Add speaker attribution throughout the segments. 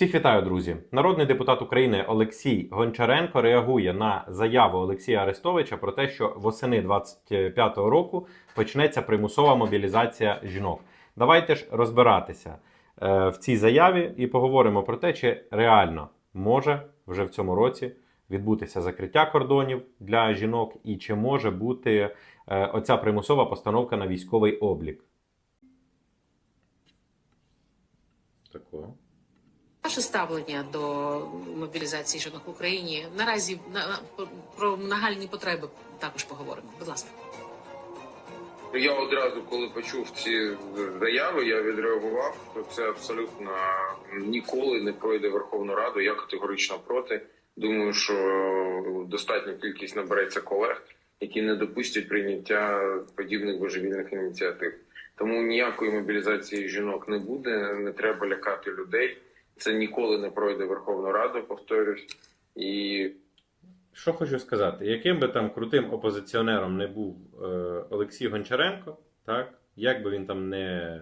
Speaker 1: Всіх вітаю, друзі. Народний депутат України Олексій Гончаренко реагує на заяву Олексія Арестовича про те, що восени 25-го року почнеться примусова мобілізація жінок. Давайте ж розбиратися е, в цій заяві і поговоримо про те, чи реально може вже в цьому році відбутися закриття кордонів для жінок, і чи може бути е, оця примусова постановка на військовий облік. Такого.
Speaker 2: Ваше ставлення до мобілізації жінок в Україні наразі на, на- про нагальні потреби також поговоримо. Будь ласка.
Speaker 3: Я одразу, коли почув ці заяви, я відреагував. Це абсолютно ніколи не пройде Верховну Раду. Я категорично проти. Думаю, що достатня кількість набереться колег, які не допустять прийняття подібних божевільних ініціатив. Тому ніякої мобілізації жінок не буде. Не треба лякати людей. Це ніколи не пройде Верховну Раду. Повторюсь, і
Speaker 1: Що хочу сказати, яким би там крутим опозиціонером не був е, Олексій Гончаренко, так, як би він там не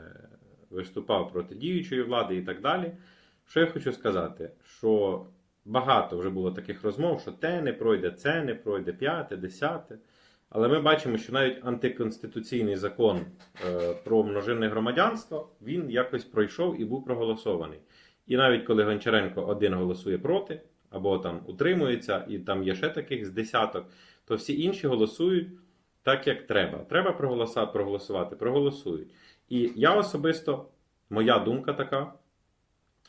Speaker 1: виступав проти діючої влади і так далі, що я хочу сказати, що багато вже було таких розмов, що те не пройде, це не пройде, п'яте, десяте. Але ми бачимо, що навіть антиконституційний закон е, про множинне громадянство він якось пройшов і був проголосований. І навіть коли Гончаренко один голосує проти, або там утримується, і там є ще таких з десяток, то всі інші голосують так, як треба. Треба проголосувати, проголосують. І я особисто, моя думка така,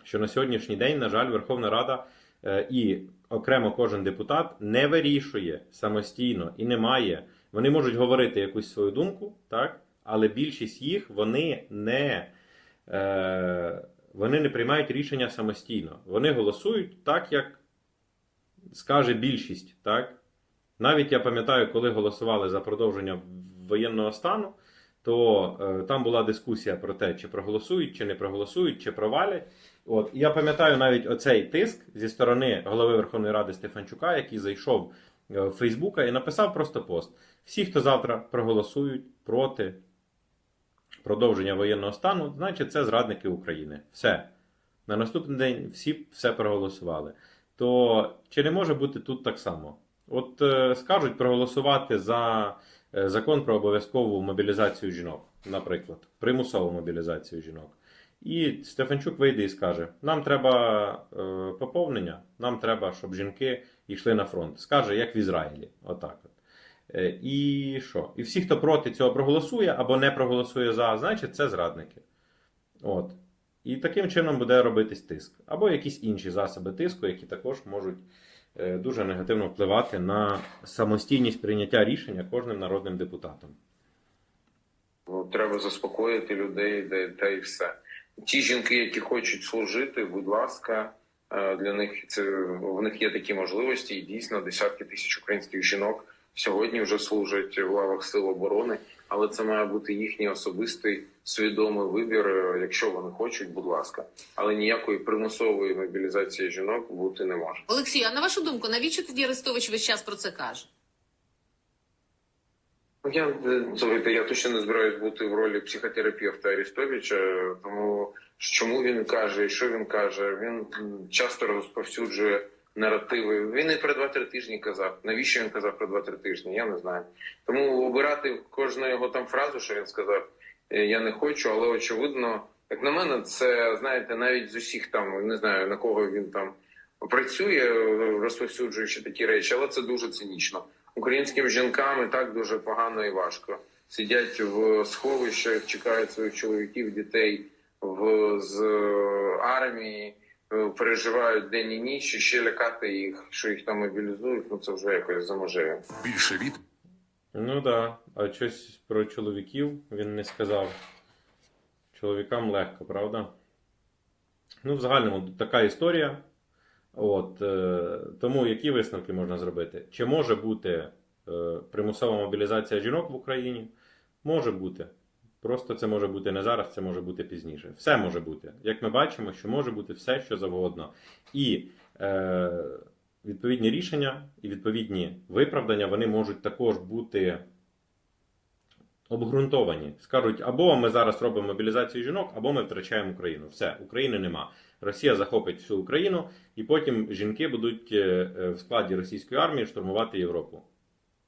Speaker 1: що на сьогоднішній день, на жаль, Верховна Рада е, і окремо кожен депутат не вирішує самостійно і не має. Вони можуть говорити якусь свою думку, так? але більшість їх вони не. Е, вони не приймають рішення самостійно. Вони голосують так, як скаже більшість. Так? Навіть я пам'ятаю, коли голосували за продовження воєнного стану, то е, там була дискусія про те, чи проголосують, чи не проголосують, чи провалять. От. Я пам'ятаю навіть оцей тиск зі сторони голови Верховної Ради Стефанчука, який зайшов е, в Фейсбука і написав просто пост. Всі, хто завтра проголосують проти продовження воєнного стану, значить це зрадники України. Все. На наступний день всі все проголосували. То чи не може бути тут так само? От е, скажуть проголосувати за е, закон про обов'язкову мобілізацію жінок, наприклад, примусову мобілізацію жінок. І Стефанчук вийде і скаже: нам треба е, поповнення, нам треба, щоб жінки йшли на фронт. Скаже, як в Ізраїлі. Отак от. Е, І що? І всі, хто проти цього проголосує або не проголосує за, значить це зрадники. От. І таким чином буде робитись тиск. Або якісь інші засоби тиску, які також можуть е, дуже негативно впливати на самостійність прийняття рішення кожним народним депутатом.
Speaker 3: Ну, треба заспокоїти людей, де та і все. Ті жінки, які хочуть служити, будь ласка, е, для них це в них є такі можливості, і дійсно десятки тисяч українських жінок сьогодні вже служать в лавах сил оборони, але це має бути їхній особистий свідомий вибір, е, якщо вони хочуть, будь ласка. Але ніякої примусової мобілізації жінок бути не може.
Speaker 2: Олексій, а на вашу думку, навіщо тоді Арестович весь час про це каже?
Speaker 3: Ну, Я е, слухайте, я точно не збираюсь бути в ролі психотерапевта Арістовича, тому чому він каже, і що він каже, він часто розповсюджує наративи. Він і про 2-3 тижні казав. Навіщо він казав про 2-3 тижні? Я не знаю. Тому обирати кожну його там фразу, що він сказав, е, я не хочу, але очевидно, як на мене, це знаєте, навіть з усіх там не знаю на кого він там працює, розповсюджуючи такі речі, але це дуже цинічно. Українським жінкам і так дуже погано і важко. Сидять в сховищах, чекають своїх чоловіків, дітей в з е, армії, переживають день і ніч, і ще лякати їх, що їх там мобілізують. Ну це вже якось заможеє.
Speaker 4: Більше від
Speaker 1: Ну так, да. а щось про чоловіків він не сказав. Чоловікам легко, правда? Ну, в загальному така історія. От, е, тому які висновки можна зробити? Чи може бути е, примусова мобілізація жінок в Україні? Може бути. Просто це може бути не зараз, це може бути пізніше. Все може бути. Як ми бачимо, що може бути все, що завгодно. І е, відповідні рішення і відповідні виправдання вони можуть також бути обґрунтовані. Скажуть, або ми зараз робимо мобілізацію жінок, або ми втрачаємо Україну. Все, України нема. Росія захопить всю Україну, і потім жінки будуть е, е, в складі російської армії штурмувати Європу.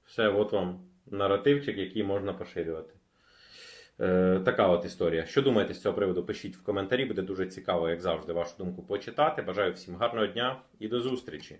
Speaker 1: Все, от вам наративчик, який можна поширювати. Е, така от історія. Що думаєте з цього приводу? Пишіть в коментарі, буде дуже цікаво, як завжди, вашу думку почитати. Бажаю всім гарного дня і до зустрічі!